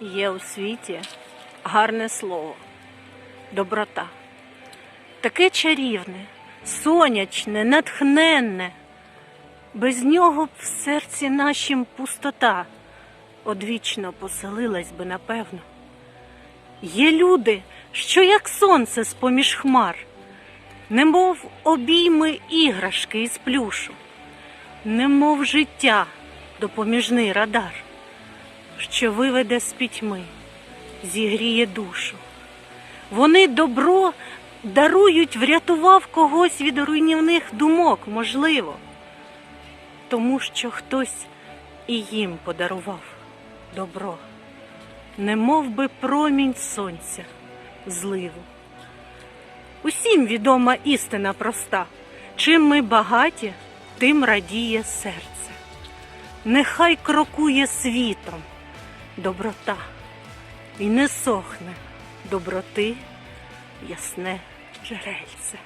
Є у світі гарне слово доброта. Таке чарівне, сонячне, натхненне. Без нього б в серці нашім пустота одвічно поселилась би, напевно. Є люди, що як сонце з-поміж хмар, немов обійми іграшки із плюшу, немов життя допоміжний радар, що виведе з пітьми, зігріє душу. Вони добро дарують, врятував когось від руйнівних думок, можливо, тому що хтось і їм подарував добро, не би промінь сонця, зливу. Усім відома істина проста. Чим ми багаті, тим радіє серце. Нехай крокує світом доброта і не сохне доброти ясне джерельце.